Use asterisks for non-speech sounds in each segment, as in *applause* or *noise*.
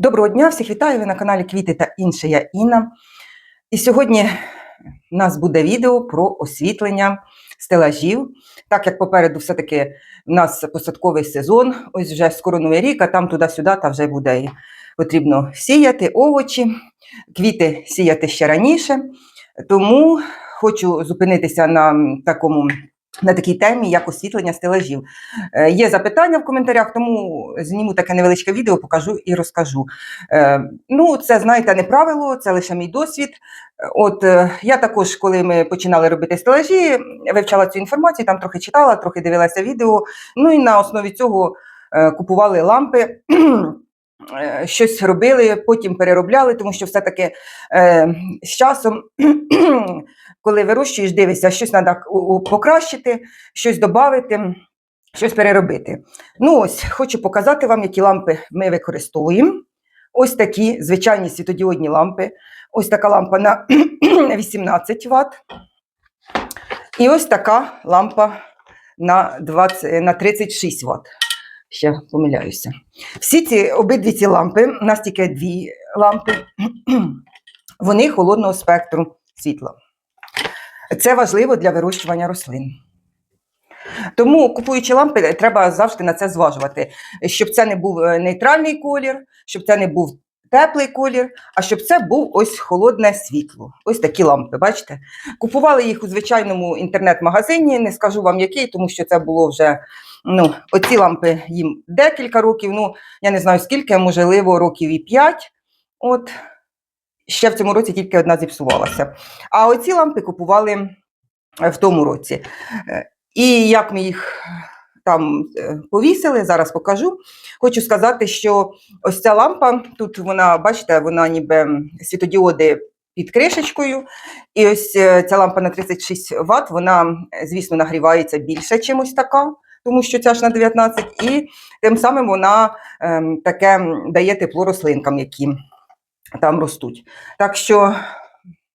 Доброго дня, всіх вітаю! Ви на каналі Квіти та інше. Я Інна. І сьогодні у нас буде відео про освітлення стелажів. Так як попереду все-таки у нас посадковий сезон, ось вже скоро новий рік, а там туди-сюди та вже буде потрібно сіяти овочі, квіти сіяти ще раніше. Тому хочу зупинитися на такому. На такій темі, як освітлення стелажів. Е, Є запитання в коментарях, тому зніму таке невеличке відео, покажу і розкажу. Е, Ну, це, знаєте, не правило, це лише мій досвід. От е, я також, коли ми починали робити стелажі, вивчала цю інформацію, там трохи читала, трохи дивилася відео. Ну і на основі цього е, купували лампи. Е, Щось робили, потім переробляли, тому що все-таки е, з часом, *clears throat* коли вирощуєш, дивишся, щось треба покращити, щось додати, щось переробити. Ну ось, хочу показати вам, які лампи ми використовуємо. Ось такі звичайні світодіодні лампи. Ось така лампа на *clears throat* 18 Вт. І ось така лампа на, 20, на 36 Вт. Ще помиляюся. Всі ці обидві ці лампи, у нас тільки дві лампи, *clears throat* вони холодного спектру світла. Це важливо для вирощування рослин. Тому, купуючи лампи, треба завжди на це зважувати, щоб це не був е, нейтральний колір, щоб це не був теплий колір, а щоб це був ось холодне світло. Ось такі лампи, бачите? Купували їх у звичайному інтернет-магазині, не скажу вам який, тому що це було вже. Ну, оці лампи їм декілька років, ну, я не знаю скільки, можливо, років і п'ять. От, ще в цьому році тільки одна зіпсувалася. А оці лампи купували в тому році. Е, І як ми їх там е, повісили, зараз покажу. Хочу сказати, що ось ця лампа, тут вона, бачите, вона ніби світодіоди під кришечкою. І ось е, ця лампа на 36 Вт, вона, е, звісно, нагрівається більше, ніж ось така, тому що ця ж на 19, і тим самим вона ем, таке дає тепло рослинкам, які там ростуть. Так що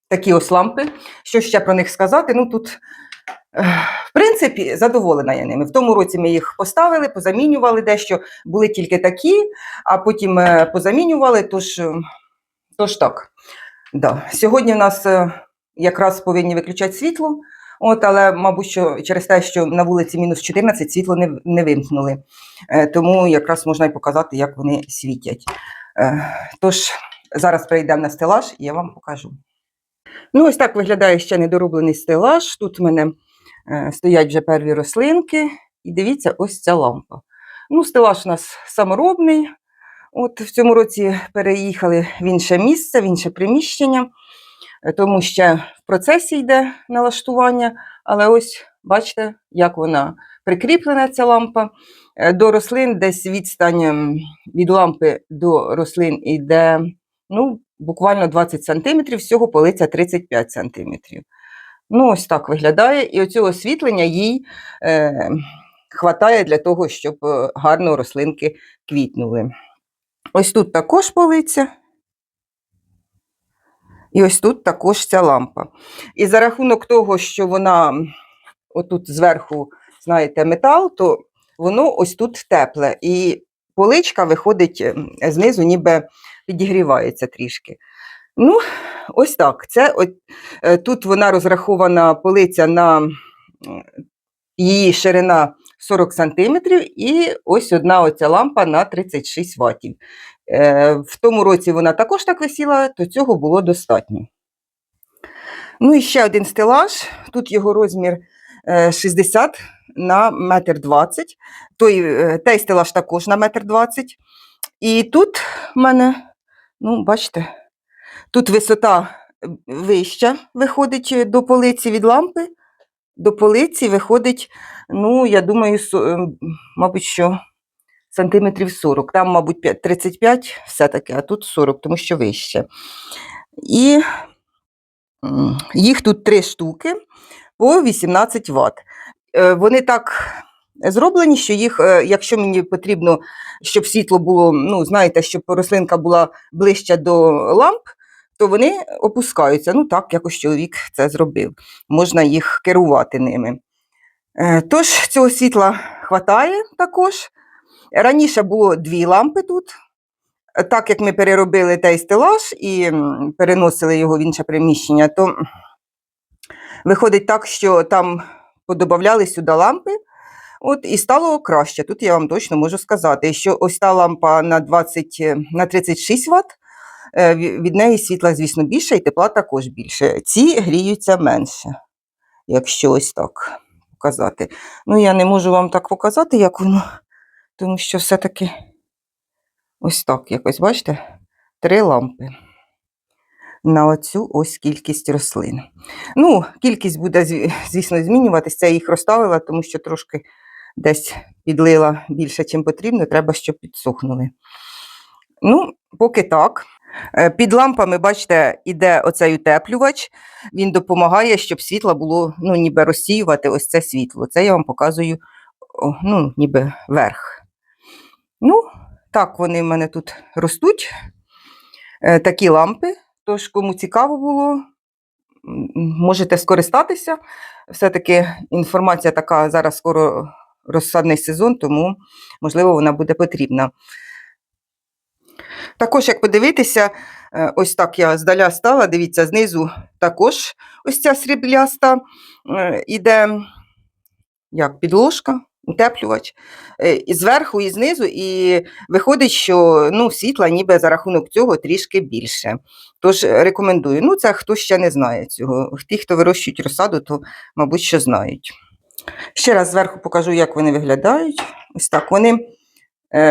такі ось лампи. Що ще про них сказати? Ну тут, в принципі, задоволена я ними. В тому році ми їх поставили, позамінювали дещо, були тільки такі, а потім е, позамінювали, тож, е, тож так. Да. Сьогодні в нас е, якраз повинні виключати світло. От, але, мабуть, що через те, що на вулиці мінус 14 світло не, не вимкнули. Тому якраз можна і показати, як вони світять. Тож, зараз перейдемо на стелаж і я вам покажу. Ну, ось так виглядає ще недороблений стелаж. Тут в мене стоять вже перві рослинки. І дивіться, ось ця лампа. Ну, стелаж у нас саморобний. От в цьому році переїхали в інше місце, в інше приміщення, е, тому ще в процесі йде налаштування. Але ось бачите, як вона прикріплена, ця лампа. Е, До рослин десь відстань ем, від лампи до рослин йде ну, буквально 20 см, всього полиця 35 см. Ну, ось так виглядає. І оцього освітлення їй е, хватає для того, щоб е, гарно рослинки квітнули. Ось тут також полиця. І ось тут також ця лампа. І за рахунок того, що вона отут зверху, знаєте, метал, то воно ось тут тепле. І поличка виходить знизу, ніби підігрівається трішки. Ну, ось так. Це от, е, тут вона розрахована полиця на її ширина 40 см, і ось одна оця лампа на 36 Вт. Е, В тому році вона також так висіла, то цього було достатньо. Ну і ще один стелаж. Тут його розмір е, 60 на 1,20 м. Е, той стелаж також на 1,20 м. І тут в мене, ну, бачите, тут висота вища виходить е, до полиці від лампи. До полиці виходить, ну, я думаю, ем, мабуть, що сантиметрів 40. Там, мабуть, 35 все-таки, а тут 40, тому що вище. І їх тут три штуки по 18 Вт. Е, Вони так зроблені, що їх, е, якщо мені потрібно, щоб світло було, ну, знаєте, щоб рослинка була ближче до ламп, то вони опускаються. Ну так, якось чоловік це зробив. Можна їх керувати ними. Е, Тож цього світла хватає також. Раніше було дві лампи тут, так як ми переробили той стелаж і переносили його в інше приміщення, то виходить так, що там подобавляли сюди лампи. От і стало краще. Тут я вам точно можу сказати, що ось та лампа на 20, е, на 36 Вт, від неї світла, звісно, більше, і тепла також більше. Ці гріються менше, якщо ось так показати. Ну, я не можу вам так показати, як воно, тому що все-таки ось так якось, бачите, три лампи на оцю ось кількість рослин. Ну, кількість буде, звісно, змінюватися. Я їх розставила, тому що трошки десь підлила більше, чим потрібно, треба, щоб підсохнули. Ну, поки так. Е, Під лампами, бачите, іде оцей утеплювач. Він допомагає, щоб світло було, ну, ніби розсіювати ось це світло. Це я вам показую, ну, ніби верх. Ну, так вони в мене тут ростуть. Е, Такі лампи. Тож, кому цікаво було, можете скористатися. Все-таки інформація така зараз скоро розсадний сезон, тому, можливо, вона буде потрібна. Також, як подивитися, е, ось так я здаля стала, дивіться, знизу також ось ця срібляста е, іде як підложка, утеплювач, е, і зверху і знизу, і виходить, що ну, світла ніби за рахунок цього трішки більше. Тож рекомендую. Ну, це хто ще не знає цього. Ті, хто вирощують розсаду, то, мабуть, що знають. Ще раз зверху покажу, як вони виглядають. Ось так вони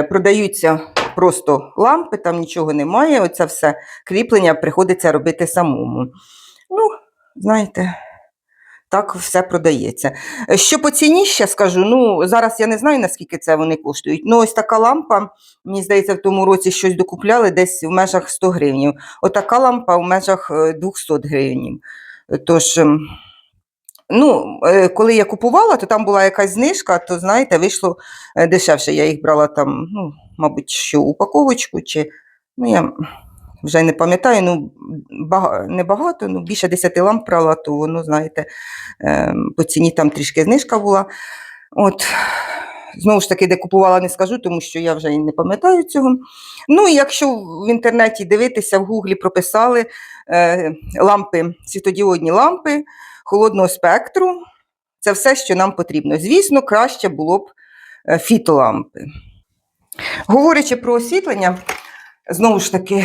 продаються просто лампи, там нічого немає. Оце все кріплення приходиться робити самому. Ну, знаєте, так все продається. Е, Що по ціні ще скажу, ну зараз я не знаю, наскільки це вони коштують. Ну, ось така лампа, мені здається, в тому році щось докупляли десь в межах 100 гривень. Отака лампа в межах е, 200 гривень. Тож, ем, ну, е, коли я купувала, то там була якась знижка, то знаєте, вийшло е, дешевше. Я їх брала там, ну, мабуть, що упаковочку, чи ну я вже не пам'ятаю, ну бага, небагато, ну більше 10 ламп брала, то воно, знаєте, е, по ціні там трішки знижка була. От, знову ж таки, де купувала, не скажу, тому що я вже і не пам'ятаю цього. Ну, і якщо в інтернеті дивитися, в Гуглі прописали е, лампи, світодіодні лампи холодного спектру, це все, що нам потрібно. Звісно, краще було б е, фітолампи. Говорячи про освітлення, знову ж таки,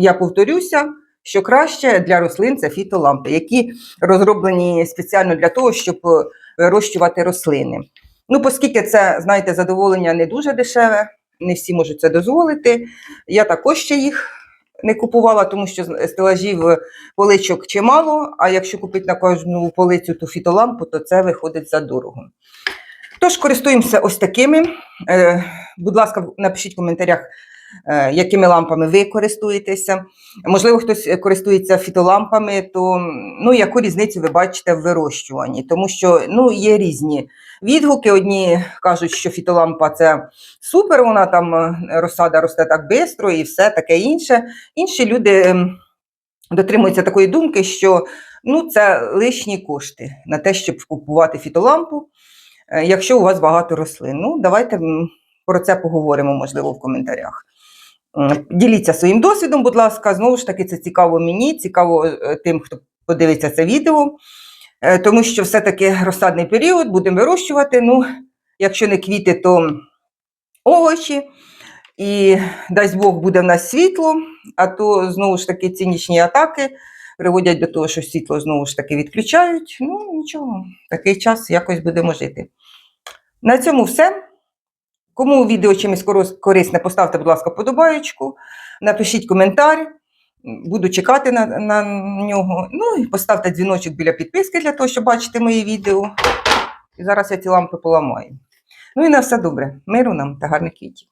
я повторюся, що краще для рослин це фітолампи, які розроблені спеціально для того, щоб е, вирощувати рослини. Ну, оскільки це, знаєте, задоволення не дуже дешеве, не всі можуть це дозволити. Я також ще їх не купувала, тому що з- стелажів е, поличок чимало, а якщо купити на кожну полицю ту фітолампу, то це виходить за дорого. Тож користуємося ось такими. Е, будь ласка, напишіть в коментарях, е, якими лампами ви користуєтеся. Можливо, хтось е, користується фітолампами, то ну, яку різницю ви бачите в вирощуванні? Тому що ну, є різні відгуки. Одні кажуть, що фітолампа це супер, вона там розсада росте так швидко і все таке інше. Інші люди ем, дотримуються такої думки, що ну, це лишні кошти на те, щоб купувати фітолампу, якщо у вас багато рослин. Ну, давайте про це поговоримо, можливо, в коментарях. Діліться своїм досвідом, будь ласка. Знову ж таки, це цікаво мені, цікаво е, тим, хто подивиться це відео, Е, тому що все-таки розсадний період, будемо вирощувати. Ну, якщо не квіти, то овочі. І дасть Бог буде в нас світло, а то знову ж таки цінічні атаки приводять до того, що світло знову ж таки відключають. Ну, нічого, такий час якось будемо жити. На цьому все. Кому відео чимось корисне, поставте, будь ласка, подобаєчку, напишіть коментар. Буду чекати на, на нього. Ну і поставте дзвіночок біля підписки для того, щоб бачити мої відео. І зараз я ці лампи поламаю. Ну і на все добре. Миру нам та гарних квітів.